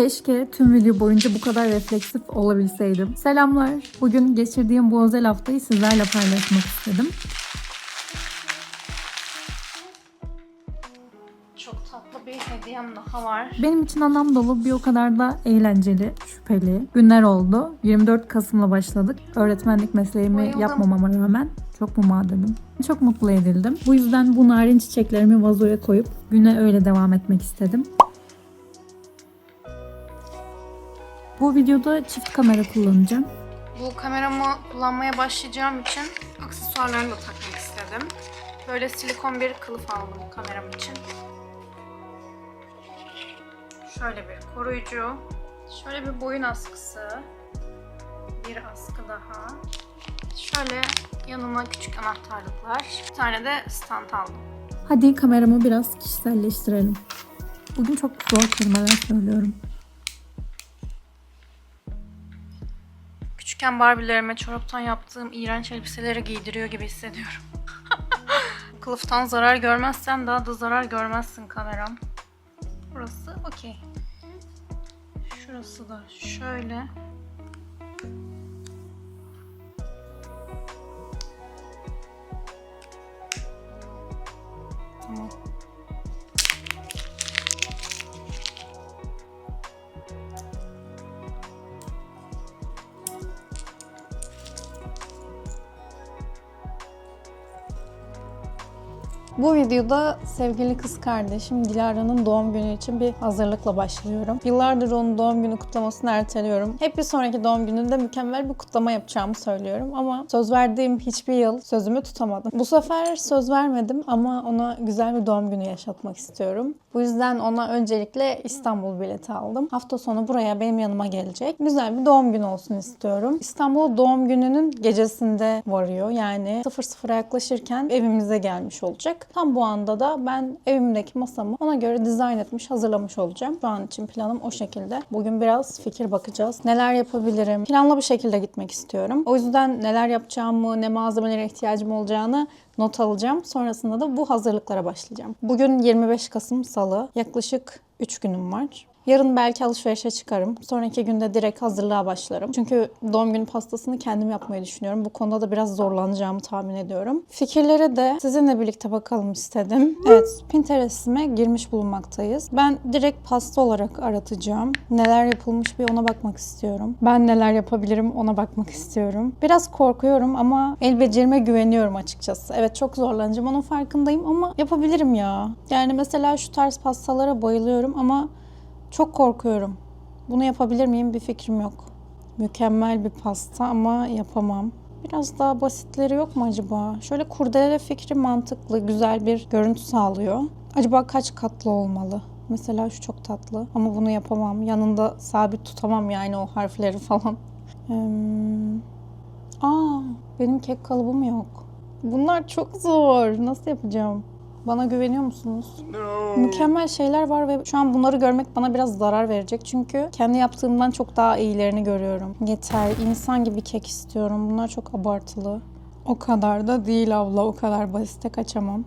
Keşke tüm video boyunca bu kadar refleksif olabilseydim. Selamlar. Bugün geçirdiğim bu özel haftayı sizlerle paylaşmak istedim. Çok tatlı bir hediyem daha var. Benim için anlam dolu bir o kadar da eğlenceli, şüpheli günler oldu. 24 Kasım'la başladık. Öğretmenlik mesleğimi Bayıldım. yapmamama rağmen çok mumadenim. Çok mutlu edildim. Bu yüzden bu narin çiçeklerimi vazoya koyup güne öyle devam etmek istedim. Bu videoda çift kamera kullanacağım. Bu kameramı kullanmaya başlayacağım için aksesuarlarını da takmak istedim. Böyle silikon bir kılıf aldım kameram için. Şöyle bir koruyucu. Şöyle bir boyun askısı. Bir askı daha. Şöyle yanına küçük anahtarlıklar. Bir tane de stand aldım. Hadi kameramı biraz kişiselleştirelim. Bugün çok zor kelimeler söylüyorum. Küçükken Barbie'lerime çoraptan yaptığım iğrenç elbiseleri giydiriyor gibi hissediyorum. Kılıftan zarar görmezsen daha da zarar görmezsin kameram. Burası okey. Şurası da şöyle. Bu videoda sevgili kız kardeşim Dilara'nın doğum günü için bir hazırlıkla başlıyorum. Yıllardır onun doğum günü kutlamasını erteliyorum. Hep bir sonraki doğum gününde mükemmel bir kutlama yapacağımı söylüyorum ama söz verdiğim hiçbir yıl sözümü tutamadım. Bu sefer söz vermedim ama ona güzel bir doğum günü yaşatmak istiyorum. Bu yüzden ona öncelikle İstanbul bileti aldım. Hafta sonu buraya benim yanıma gelecek. Güzel bir doğum günü olsun istiyorum. İstanbul doğum gününün gecesinde varıyor. Yani 00'a yaklaşırken evimize gelmiş olacak. Tam bu anda da ben evimdeki masamı ona göre dizayn etmiş, hazırlamış olacağım. Şu an için planım o şekilde. Bugün biraz fikir bakacağız. Neler yapabilirim? Planlı bir şekilde gitmek istiyorum. O yüzden neler yapacağımı, ne malzemelere ihtiyacım olacağını not alacağım. Sonrasında da bu hazırlıklara başlayacağım. Bugün 25 Kasım Salı. Yaklaşık 3 günüm var. Yarın belki alışverişe çıkarım. Sonraki günde direkt hazırlığa başlarım. Çünkü doğum günü pastasını kendim yapmayı düşünüyorum. Bu konuda da biraz zorlanacağımı tahmin ediyorum. Fikirlere de sizinle birlikte bakalım istedim. Evet, Pinterest'ime girmiş bulunmaktayız. Ben direkt pasta olarak aratacağım. Neler yapılmış bir ona bakmak istiyorum. Ben neler yapabilirim ona bakmak istiyorum. Biraz korkuyorum ama el becerime güveniyorum açıkçası. Evet çok zorlanacağım onun farkındayım ama yapabilirim ya. Yani mesela şu tarz pastalara bayılıyorum ama çok korkuyorum. Bunu yapabilir miyim bir fikrim yok. Mükemmel bir pasta ama yapamam. Biraz daha basitleri yok mu acaba? Şöyle kurdele fikri mantıklı, güzel bir görüntü sağlıyor. Acaba kaç katlı olmalı? Mesela şu çok tatlı ama bunu yapamam. Yanında sabit tutamam yani o harfleri falan. Aa, benim kek kalıbım yok. Bunlar çok zor. Nasıl yapacağım? Bana güveniyor musunuz? Mükemmel şeyler var ve şu an bunları görmek bana biraz zarar verecek. Çünkü kendi yaptığımdan çok daha iyilerini görüyorum. Yeter. insan gibi kek istiyorum. Bunlar çok abartılı. O kadar da değil abla. O kadar basite kaçamam.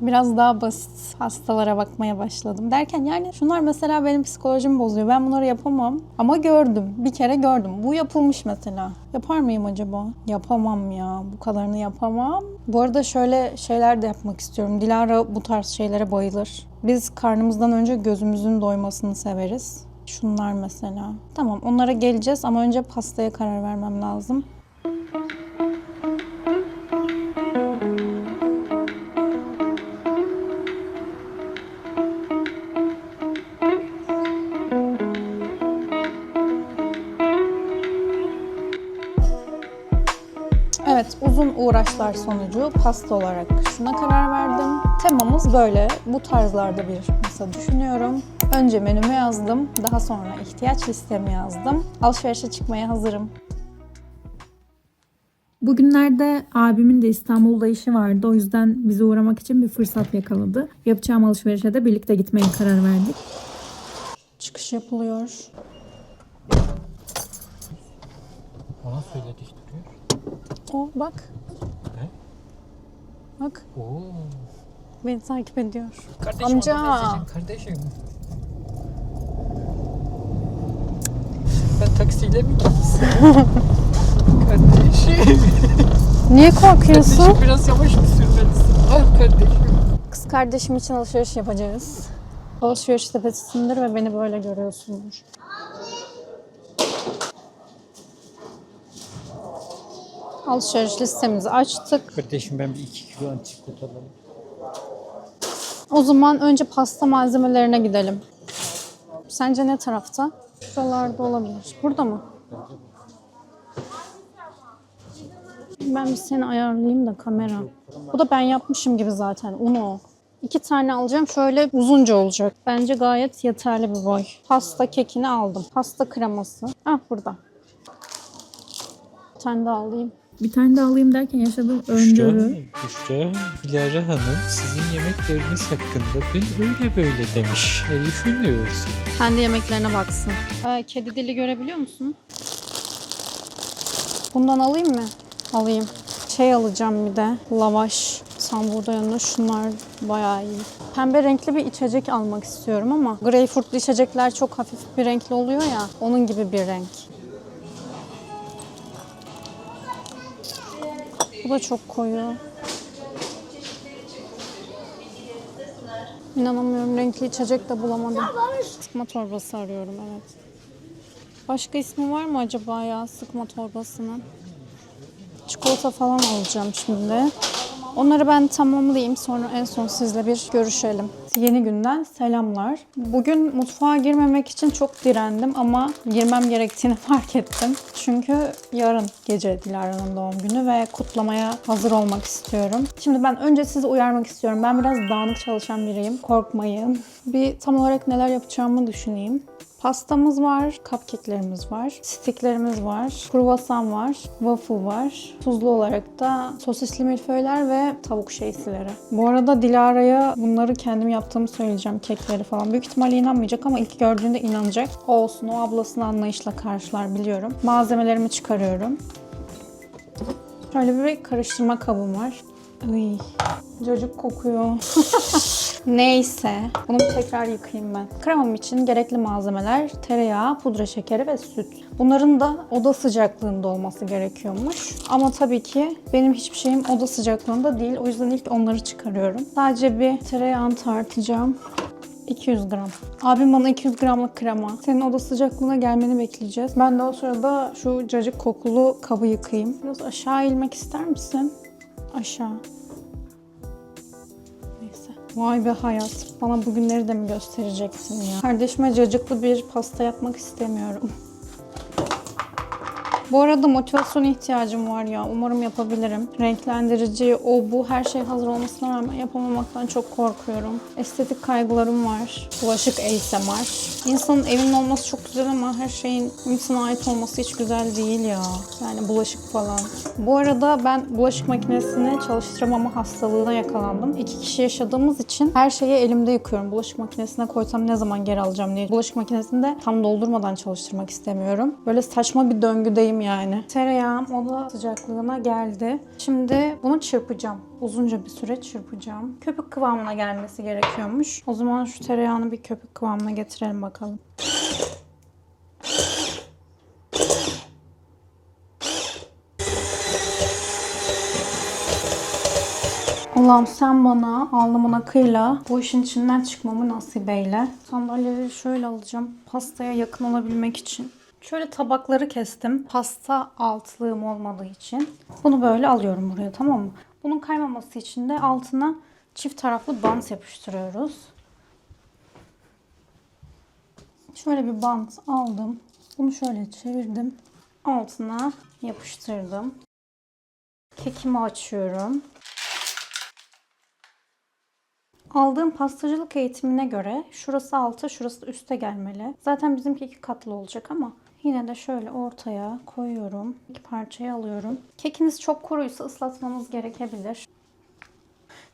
Biraz daha basit hastalara bakmaya başladım. Derken yani şunlar mesela benim psikolojimi bozuyor. Ben bunları yapamam. Ama gördüm. Bir kere gördüm. Bu yapılmış mesela. Yapar mıyım acaba? Yapamam ya. Bu kadarını yapamam. Bu arada şöyle şeyler de yapmak istiyorum. Dilara bu tarz şeylere bayılır. Biz karnımızdan önce gözümüzün doymasını severiz. Şunlar mesela. Tamam onlara geleceğiz ama önce pastaya karar vermem lazım. Uğraşlar sonucu pasta olarak şuna karar verdim. Temamız böyle. Bu tarzlarda bir masa düşünüyorum. Önce menümü yazdım. Daha sonra ihtiyaç listemi yazdım. Alışverişe çıkmaya hazırım. Bugünlerde abimin de İstanbul'da işi vardı. O yüzden bize uğramak için bir fırsat yakaladı. Yapacağım alışverişe de birlikte gitmeye karar verdik. Çıkış yapılıyor. Ona söyledik duruyor. O bak. Bak Oo. beni takip ediyor. Kardeşim Amca. Kardeşim. Ben taksiyle mi gitsin? kardeşim. Niye korkuyorsun? Kardeşim biraz yavaş mı sürmelisin? Ah kardeşim. Kız kardeşim için alışveriş yapacağız. Alışveriş tepesisindir ve beni böyle görüyorsundur. Alışveriş listemizi açtık. Kardeşim ben bir iki kilo antrikot alalım. O zaman önce pasta malzemelerine gidelim. Sence ne tarafta? Şuralarda olabilir. Burada mı? Ben bir seni ayarlayayım da kamera. Bu da ben yapmışım gibi zaten. Uno. İki tane alacağım. Şöyle uzunca olacak. Bence gayet yeterli bir boy. Pasta kekini aldım. Pasta kreması. Ah burada. Bir tane daha alayım. Bir tane daha alayım derken yaşadığım öngörü. Büşra, Dilara Hanım sizin yemekleriniz hakkında dün öyle böyle demiş. Ne düşünüyorsun? Kendi yemeklerine baksın. Aa, kedi dili görebiliyor musun? Bundan alayım mı? Alayım. Şey alacağım bir de. Lavaş. Samburda yanında şunlar bayağı iyi. Pembe renkli bir içecek almak istiyorum ama greyfurtlu içecekler çok hafif bir renkli oluyor ya. Onun gibi bir renk. Da çok koyu. İnanamıyorum renkli içecek de bulamadım. Sıkma torbası arıyorum evet. Başka ismi var mı acaba ya sıkma torbasının? Çikolata falan alacağım şimdi. Onları ben tamamlayayım sonra en son sizle bir görüşelim. Yeni günden selamlar. Bugün mutfağa girmemek için çok direndim ama girmem gerektiğini fark ettim. Çünkü yarın gece Dilara'nın doğum günü ve kutlamaya hazır olmak istiyorum. Şimdi ben önce sizi uyarmak istiyorum. Ben biraz dağınık çalışan biriyim. Korkmayın. Bir tam olarak neler yapacağımı düşüneyim. Pastamız var, cupcake'lerimiz var, sticklerimiz var, kruvasan var, waffle var. Tuzlu olarak da sosisli milföyler ve tavuk şeysileri. Bu arada Dilara'ya bunları kendim yaptığımı söyleyeceğim, kekleri falan. Büyük ihtimalle inanmayacak ama ilk gördüğünde inanacak. Olsun, o ablasını anlayışla karşılar biliyorum. Malzemelerimi çıkarıyorum. Şöyle bir karıştırma kabım var. Ay, cacık kokuyor. Neyse. Bunu bir tekrar yıkayayım ben. Kremam için gerekli malzemeler tereyağı, pudra şekeri ve süt. Bunların da oda sıcaklığında olması gerekiyormuş. Ama tabii ki benim hiçbir şeyim oda sıcaklığında değil. O yüzden ilk onları çıkarıyorum. Sadece bir tereyağını tartacağım. 200 gram. Abim bana 200 gramlık krema. Senin oda sıcaklığına gelmeni bekleyeceğiz. Ben de o sırada şu cacık kokulu kabı yıkayayım. Biraz aşağı inmek ister misin? Aşağı. Vay be hayat. Bana bugünleri de mi göstereceksin ya? Kardeşime cacıklı bir pasta yapmak istemiyorum. Bu arada motivasyon ihtiyacım var ya. Umarım yapabilirim. Renklendirici, o bu her şey hazır olmasına rağmen yapamamaktan çok korkuyorum. Estetik kaygılarım var. Bulaşık ASMR. İnsanın evinin olması çok güzel ama her şeyin insana ait olması hiç güzel değil ya. Yani bulaşık falan. Bu arada ben bulaşık makinesini çalıştıramama hastalığına yakalandım. İki kişi yaşadığımız için her şeyi elimde yıkıyorum. Bulaşık makinesine koysam ne zaman geri alacağım diye. Bulaşık makinesini de tam doldurmadan çalıştırmak istemiyorum. Böyle saçma bir döngüdeyim yani. Tereyağım oda sıcaklığına geldi. Şimdi bunu çırpacağım. Uzunca bir süre çırpacağım. Köpük kıvamına gelmesi gerekiyormuş. O zaman şu tereyağını bir köpük kıvamına getirelim bakalım. Allah'ım sen bana alnımın akıyla bu işin içinden çıkmamı nasip eyle. Sandalyeleri şöyle alacağım. Pastaya yakın olabilmek için. Şöyle tabakları kestim. Pasta altlığım olmadığı için. Bunu böyle alıyorum buraya tamam mı? Bunun kaymaması için de altına çift taraflı bant yapıştırıyoruz. Şöyle bir bant aldım. Bunu şöyle çevirdim. Altına yapıştırdım. Kekimi açıyorum. Aldığım pastacılık eğitimine göre şurası alta, şurası üste gelmeli. Zaten bizimki iki katlı olacak ama yine de şöyle ortaya koyuyorum. İki parçayı alıyorum. Kekiniz çok kuruysa ıslatmanız gerekebilir.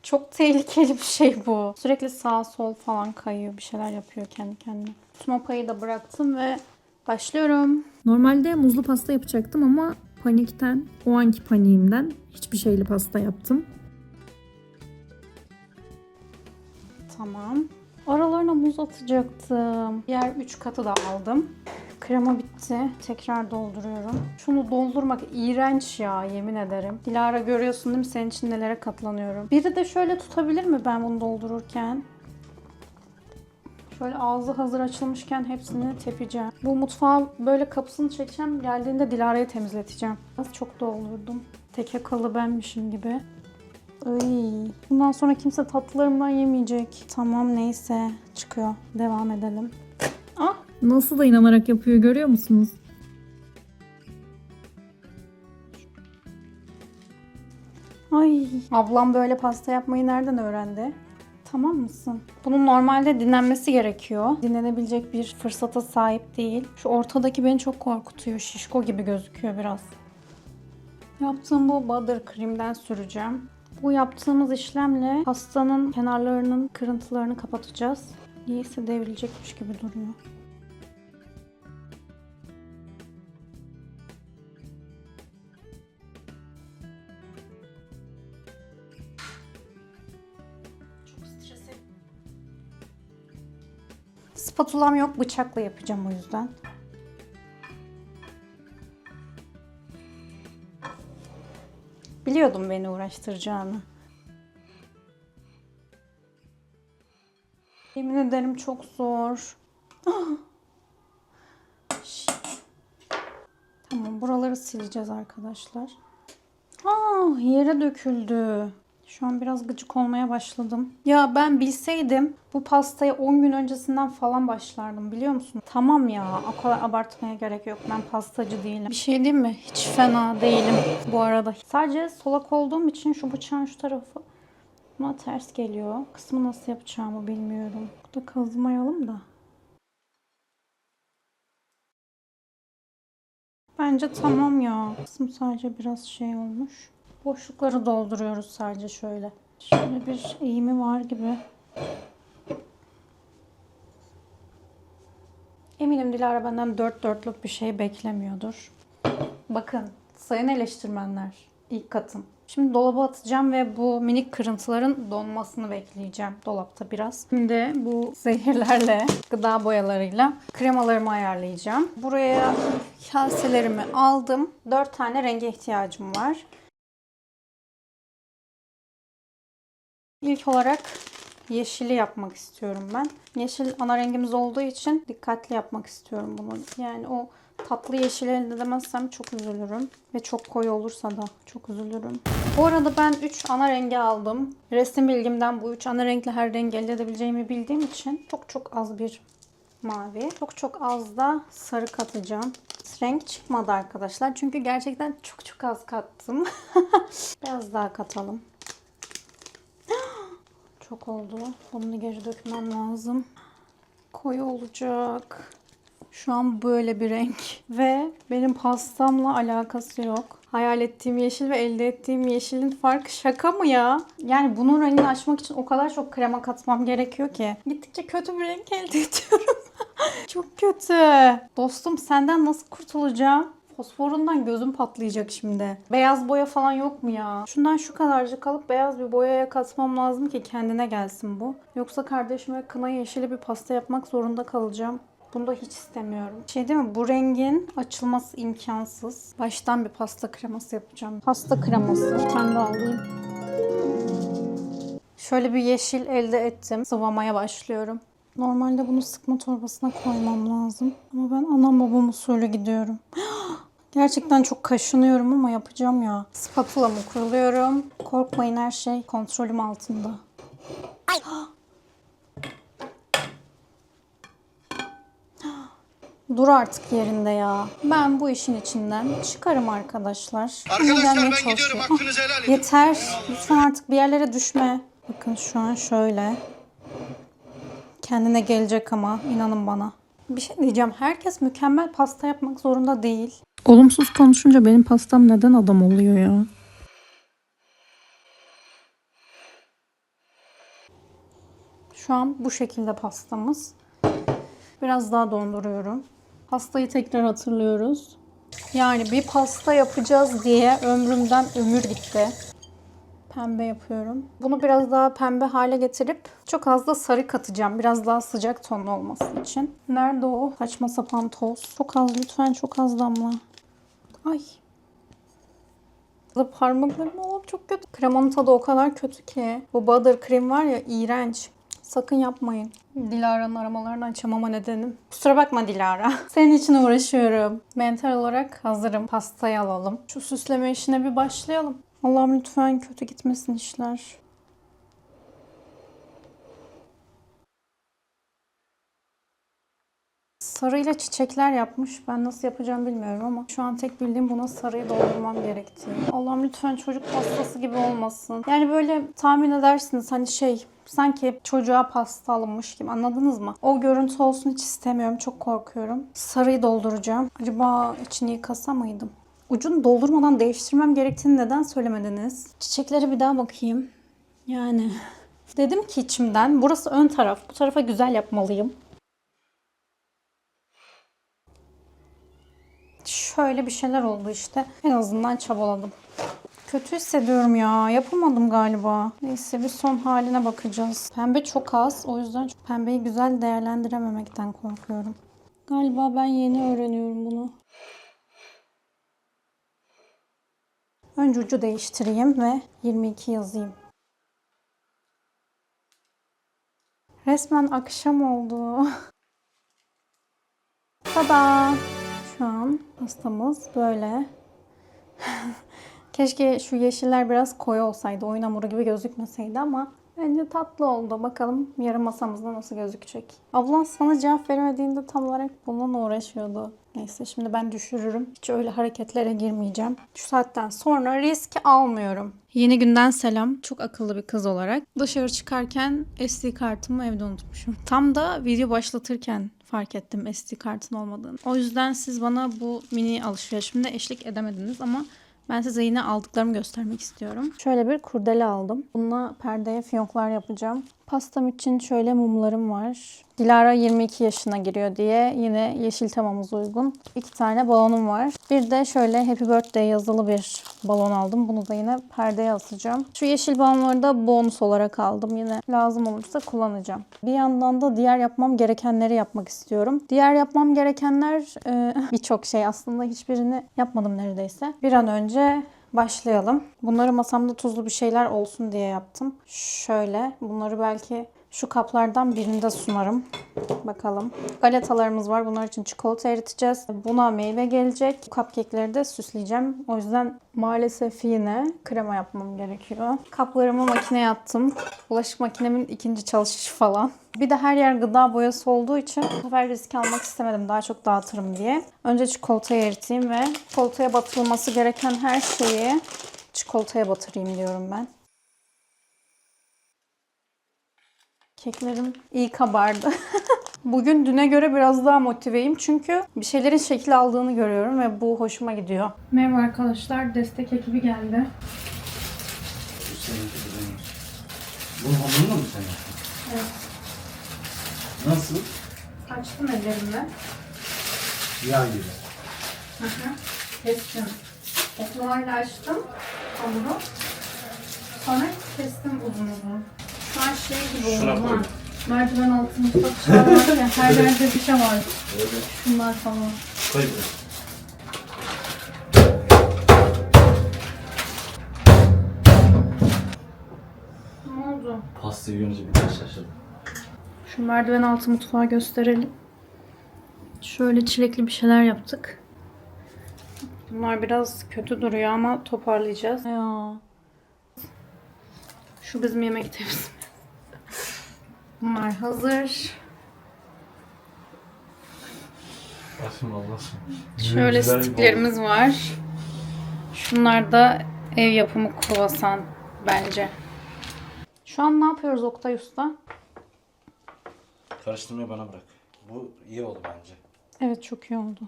Çok tehlikeli bir şey bu. Sürekli sağ sol falan kayıyor. Bir şeyler yapıyor kendi kendine. Tutma payı da bıraktım ve başlıyorum. Normalde muzlu pasta yapacaktım ama panikten, o anki paniğimden hiçbir şeyli pasta yaptım. Tamam. Aralarına muz atacaktım. Diğer üç katı da aldım. Krema bitti. Tekrar dolduruyorum. Şunu doldurmak iğrenç ya yemin ederim. Dilara görüyorsun değil mi senin için nelere katlanıyorum. Biri de şöyle tutabilir mi ben bunu doldururken? Şöyle ağzı hazır açılmışken hepsini tepeceğim. Bu mutfağa böyle kapısını çekeceğim. Geldiğinde Dilara'yı temizleteceğim. Az çok doldurdum. Tek akalı benmişim gibi. Ay, bundan sonra kimse tatlılarımdan yemeyecek. Tamam neyse çıkıyor. Devam edelim. Nasıl da inanarak yapıyor görüyor musunuz? Ay. Ablam böyle pasta yapmayı nereden öğrendi? Tamam mısın? Bunun normalde dinlenmesi gerekiyor. Dinlenebilecek bir fırsata sahip değil. Şu ortadaki beni çok korkutuyor. Şişko gibi gözüküyor biraz. Yaptığım bu butter cream'den süreceğim. Bu yaptığımız işlemle pastanın kenarlarının kırıntılarını kapatacağız. Niyeyse devrilecekmiş gibi duruyor. Spatulam yok, bıçakla yapacağım o yüzden. Biliyordum beni uğraştıracağını. Yemin ederim çok zor. Ah. Tamam buraları sileceğiz arkadaşlar. Aa, yere döküldü. Şu an biraz gıcık olmaya başladım. Ya ben bilseydim bu pastayı 10 gün öncesinden falan başlardım biliyor musun? Tamam ya o kadar abartmaya gerek yok. Ben pastacı değilim. Bir şey diyeyim mi? Hiç fena değilim bu arada. Sadece solak olduğum için şu bıçağın şu tarafı buna ters geliyor. Kısmı nasıl yapacağımı bilmiyorum. Burada kazımayalım da. Bence tamam ya. Kısım sadece biraz şey olmuş. Boşlukları dolduruyoruz sadece şöyle. Şöyle bir eğimi var gibi. Eminim Dilara benden dört dörtlük bir şey beklemiyordur. Bakın sayın eleştirmenler ilk katım. Şimdi dolaba atacağım ve bu minik kırıntıların donmasını bekleyeceğim dolapta biraz. Şimdi bu zehirlerle, gıda boyalarıyla kremalarımı ayarlayacağım. Buraya kaselerimi aldım. 4 tane renge ihtiyacım var. İlk olarak yeşili yapmak istiyorum ben. Yeşil ana rengimiz olduğu için dikkatli yapmak istiyorum bunu. Yani o tatlı yeşil elde edemezsem çok üzülürüm. Ve çok koyu olursa da çok üzülürüm. Bu arada ben 3 ana rengi aldım. Resim bilgimden bu 3 ana renkle her rengi elde edebileceğimi bildiğim için çok çok az bir mavi. Çok çok az da sarı katacağım. Renk çıkmadı arkadaşlar. Çünkü gerçekten çok çok az kattım. Biraz daha katalım. Çok oldu. Bunu geri dökmem lazım. Koyu olacak. Şu an böyle bir renk. Ve benim pastamla alakası yok. Hayal ettiğim yeşil ve elde ettiğim yeşilin farkı şaka mı ya? Yani bunun rengini açmak için o kadar çok krema katmam gerekiyor ki. Gittikçe kötü bir renk elde ediyorum. çok kötü. Dostum senden nasıl kurtulacağım? Fosforundan gözüm patlayacak şimdi. Beyaz boya falan yok mu ya? Şundan şu kadarcık alıp beyaz bir boyaya katmam lazım ki kendine gelsin bu. Yoksa kardeşime kına yeşili bir pasta yapmak zorunda kalacağım. Bunu da hiç istemiyorum. Şey değil mi? Bu rengin açılması imkansız. Baştan bir pasta kreması yapacağım. Pasta kreması. Bir tane alayım. Şöyle bir yeşil elde ettim. Sıvamaya başlıyorum. Normalde bunu sıkma torbasına koymam lazım. Ama ben anam babam usulü gidiyorum. Gerçekten çok kaşınıyorum ama yapacağım ya. Spatulamı kuruluyorum. Korkmayın her şey kontrolüm altında. Dur artık yerinde ya. Ben bu işin içinden çıkarım arkadaşlar. Arkadaşlar ben gidiyorum. Hakkınızı helal edin. Yeter. Lütfen artık bir yerlere düşme. Bakın şu an şöyle. Kendine gelecek ama inanın bana. Bir şey diyeceğim. Herkes mükemmel pasta yapmak zorunda değil. Olumsuz konuşunca benim pastam neden adam oluyor ya? Şu an bu şekilde pastamız. Biraz daha donduruyorum. Pastayı tekrar hatırlıyoruz. Yani bir pasta yapacağız diye ömrümden ömür gitti. pembe yapıyorum. Bunu biraz daha pembe hale getirip çok az da sarı katacağım. Biraz daha sıcak tonlu olması için. Nerede o saçma sapan toz? Çok az lütfen çok az damla. Ay. Parmaklarım oğlum çok kötü. Kremanın tadı o kadar kötü ki. Bu butter cream var ya iğrenç. Sakın yapmayın. Dilara'nın aramalarını açamama nedenim. Kusura bakma Dilara. Senin için uğraşıyorum. Mental olarak hazırım. Pastayı alalım. Şu süsleme işine bir başlayalım. Allah'ım lütfen kötü gitmesin işler. Sarıyla çiçekler yapmış. Ben nasıl yapacağım bilmiyorum ama şu an tek bildiğim buna sarıyı doldurmam gerektiği. Allah'ım lütfen çocuk pastası gibi olmasın. Yani böyle tahmin edersiniz hani şey sanki çocuğa pasta alınmış gibi anladınız mı? O görüntü olsun hiç istemiyorum. Çok korkuyorum. Sarıyı dolduracağım. Acaba içini yıkasa mıydım? Ucunu doldurmadan değiştirmem gerektiğini neden söylemediniz? Çiçeklere bir daha bakayım. Yani dedim ki içimden burası ön taraf. Bu tarafa güzel yapmalıyım. Şöyle bir şeyler oldu işte. En azından çabaladım. Kötü hissediyorum ya. Yapamadım galiba. Neyse bir son haline bakacağız. Pembe çok az. O yüzden pembeyi güzel değerlendirememekten korkuyorum. Galiba ben yeni öğreniyorum bunu. Önce ucu değiştireyim ve 22 yazayım. Resmen akşam oldu. Tada! Şu an pastamız böyle. Keşke şu yeşiller biraz koyu olsaydı. Oyun hamuru gibi gözükmeseydi ama bence tatlı oldu. Bakalım yarın masamızda nasıl gözükecek. Ablan sana cevap veremediğinde tam olarak bununla uğraşıyordu. Neyse şimdi ben düşürürüm. Hiç öyle hareketlere girmeyeceğim. Şu saatten sonra risk almıyorum. Yeni günden selam. Çok akıllı bir kız olarak. Dışarı çıkarken SD kartımı evde unutmuşum. Tam da video başlatırken fark ettim SD kartın olmadığını. O yüzden siz bana bu mini alışverişimde eşlik edemediniz ama ben size yine aldıklarımı göstermek istiyorum. Şöyle bir kurdele aldım. Bununla perdeye fiyonklar yapacağım. Pastam için şöyle mumlarım var. Dilara 22 yaşına giriyor diye yine yeşil temamız uygun. İki tane balonum var. Bir de şöyle Happy Birthday yazılı bir balon aldım. Bunu da yine perdeye asacağım. Şu yeşil balonları da bonus olarak aldım. Yine lazım olursa kullanacağım. Bir yandan da diğer yapmam gerekenleri yapmak istiyorum. Diğer yapmam gerekenler e, birçok şey aslında hiçbirini yapmadım neredeyse. Bir an önce başlayalım. Bunları masamda tuzlu bir şeyler olsun diye yaptım. Şöyle bunları belki şu kaplardan birinde sunarım. Bakalım. Galetalarımız var. Bunlar için çikolata eriteceğiz. Buna meyve gelecek. Bu cupcake'leri de süsleyeceğim. O yüzden maalesef yine krema yapmam gerekiyor. Kaplarımı makineye attım. Bulaşık makinemin ikinci çalışışı falan. Bir de her yer gıda boyası olduğu için bu sefer risk almak istemedim. Daha çok dağıtırım diye. Önce çikolatayı eriteyim ve çikolataya batırılması gereken her şeyi çikolataya batırayım diyorum ben. Keklerim iyi kabardı. Bugün düne göre biraz daha motiveyim çünkü bir şeylerin şekil aldığını görüyorum ve bu hoşuma gidiyor. Merhaba arkadaşlar, destek ekibi geldi. Bu hamurunu mu sen yaptın? Evet. Nasıl? Açtım ellerimle. Yağ gibi. Kestim. Oklavayla açtım hamuru. Sonra kestim uzun uzun. An şey gibi Şuna oldu ha. Merdiven altı mutfak var ya her yerde bir şey var. Öyle. Şunlar falan. Koy biraz. Ne oldu? Pastayı görünce bir daha şaşırdım. Şu merdiven altı mutfağı gösterelim. Şöyle çilekli bir şeyler yaptık. Bunlar biraz kötü duruyor ama toparlayacağız. Ya. Şu bizim yemek tepsimiz. Bunlar hazır. Aşkım Allah'ım. Şöyle stiklerimiz var. Şunlar da ev yapımı kruvasan bence. Şu an ne yapıyoruz Oktay Usta? Karıştırmayı bana bırak. Bu iyi oldu bence. Evet çok iyi oldu.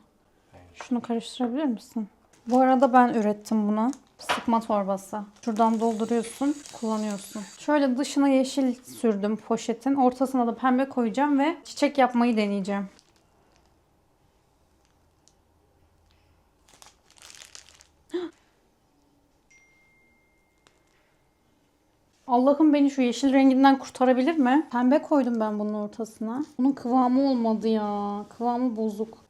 Şunu karıştırabilir misin? Bu arada ben ürettim bunu. Sıkma torbası. Şuradan dolduruyorsun, kullanıyorsun. Şöyle dışına yeşil sürdüm poşetin. Ortasına da pembe koyacağım ve çiçek yapmayı deneyeceğim. Allah'ım beni şu yeşil renginden kurtarabilir mi? Pembe koydum ben bunun ortasına. Bunun kıvamı olmadı ya. Kıvamı bozuk.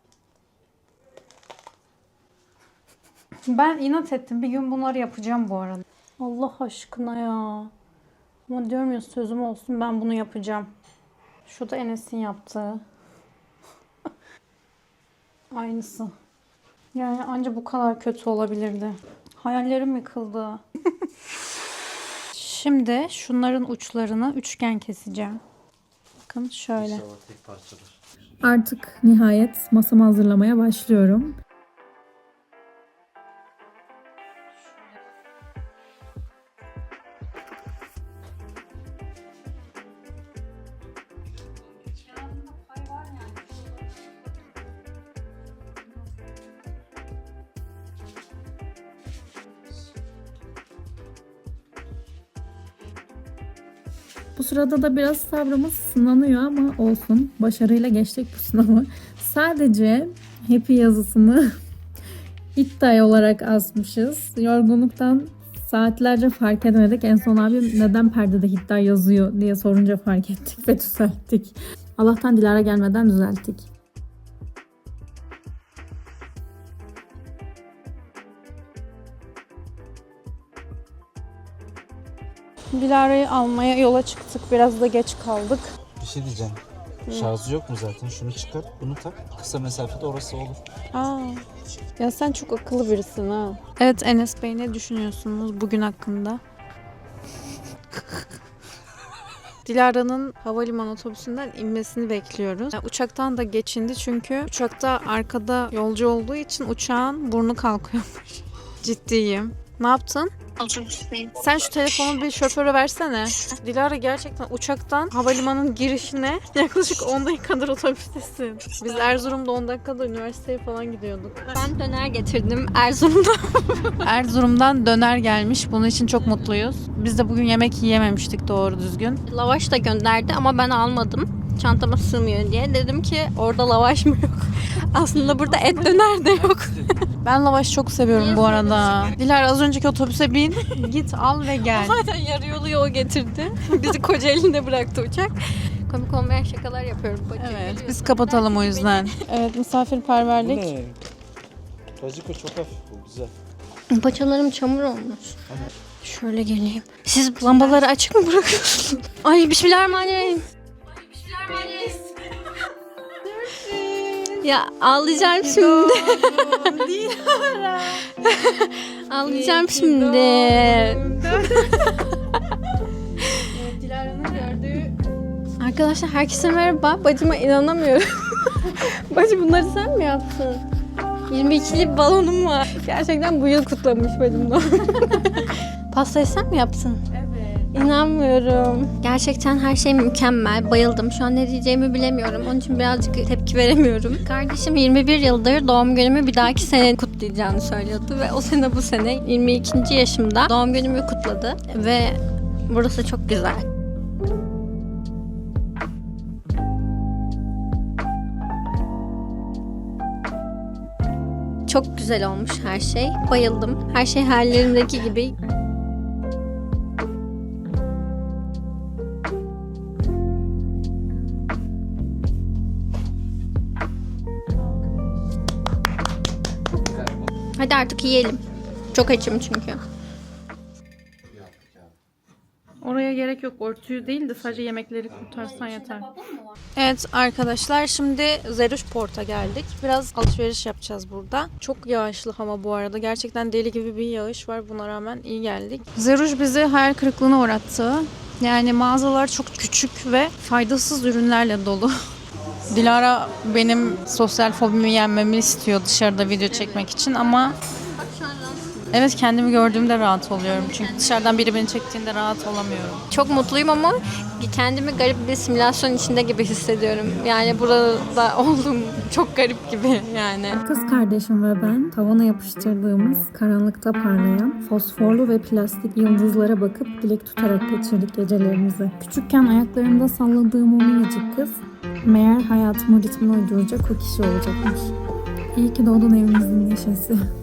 Ben inat ettim. Bir gün bunları yapacağım bu arada. Allah aşkına ya. Ama diyorum ya sözüm olsun ben bunu yapacağım. Şu da Enes'in yaptığı. Aynısı. Yani anca bu kadar kötü olabilirdi. Hayallerim yıkıldı. Şimdi şunların uçlarını üçgen keseceğim. Bakın şöyle. İnşallah tek parçadır. Artık nihayet masamı hazırlamaya başlıyorum. Sırada da biraz sabrımız sınanıyor ama olsun. Başarıyla geçtik bu sınavı. Sadece happy yazısını iddia olarak asmışız. Yorgunluktan saatlerce fark edemedik. En son abi neden perdede iddia yazıyor diye sorunca fark ettik ve düzelttik. Allah'tan Dilara gelmeden düzelttik. Dilara'yı almaya yola çıktık. Biraz da geç kaldık. Bir şey diyeceğim. Şarjı yok mu zaten? Şunu çıkar, bunu tak. Kısa mesafede orası olur. Aa. Ya sen çok akıllı birisin ha. Evet Enes Bey ne düşünüyorsunuz bugün hakkında? Dilara'nın havalimanı otobüsünden inmesini bekliyoruz. Yani uçaktan da geçindi çünkü uçakta arkada yolcu olduğu için uçağın burnu kalkıyormuş. Ciddiyim. Ne yaptın? Otobüsteyim. Sen şu telefonu bir şoföre versene. Dilara gerçekten uçaktan havalimanının girişine yaklaşık 10 dakikadır otobüstesin. Biz Erzurum'da 10 dakikada üniversiteye falan gidiyorduk. Ben döner getirdim Erzurum'da. Erzurum'dan döner gelmiş. Bunun için çok mutluyuz. Biz de bugün yemek yiyememiştik doğru düzgün. Lavaş da gönderdi ama ben almadım. Çantama sığmıyor diye. Dedim ki orada lavaş mı yok? Aslında burada et döner de yok. Ben lavaş çok seviyorum bu arada. Dilara az önceki otobüse bin. Git al ve gel. Zaten yarı yolu o getirdi. Bizi Kocaeli'nde bıraktı uçak. Komik olmayan şakalar yapıyorum. Bacı Evet geliyorsun. biz kapatalım o yüzden. Evet Bu misafirperverlik. ne? Bacıko çok hafif bu, güzel. Paçalarım çamur olmuş. Şöyle geleyim. Siz lambaları açık mı bırakıyorsunuz? Ay bismillahirrahmanirrahim. Ya ağlayacağım şimdi. ağlayacağım şimdi. Arkadaşlar herkese merhaba. Bacıma inanamıyorum. Bacı bunları sen mi yaptın? 22'li balonum var. Gerçekten bu yıl kutlamış bacım Pastayı sen mi yaptın? Evet. İnanmıyorum. Gerçekten her şey mükemmel. Bayıldım. Şu an ne diyeceğimi bilemiyorum. Onun için birazcık tepki veremiyorum. Kardeşim 21 yıldır doğum günümü bir dahaki sene kutlayacağını söylüyordu. Ve o sene bu sene 22. yaşımda doğum günümü kutladı. Ve burası çok güzel. Çok güzel olmuş her şey. Bayıldım. Her şey hayallerimdeki gibi. Hadi artık yiyelim. Çok açım çünkü. Oraya gerek yok. Örtüyü değil de sadece yemekleri kurtarsan yeter. Evet arkadaşlar şimdi Zeruş Port'a geldik. Biraz alışveriş yapacağız burada. Çok yağışlı hava bu arada. Gerçekten deli gibi bir yağış var. Buna rağmen iyi geldik. Zeruş bizi hayal kırıklığına uğrattı. Yani mağazalar çok küçük ve faydasız ürünlerle dolu. Dilara benim sosyal fobimi yenmemi istiyor dışarıda video çekmek için ama Evet kendimi gördüğümde rahat oluyorum. Çünkü dışarıdan biri beni çektiğinde rahat olamıyorum. Çok mutluyum ama kendimi garip bir simülasyon içinde gibi hissediyorum. Yani burada olduğum çok garip gibi yani. Kız kardeşim ve ben tavana yapıştırdığımız karanlıkta parlayan fosforlu ve plastik yıldızlara bakıp dilek tutarak geçirdik gecelerimizi. Küçükken ayaklarımda salladığım o minicik kız meğer hayatımın ritmine uyduracak o kişi olacakmış. İyi ki doğdun evimizin neşesi.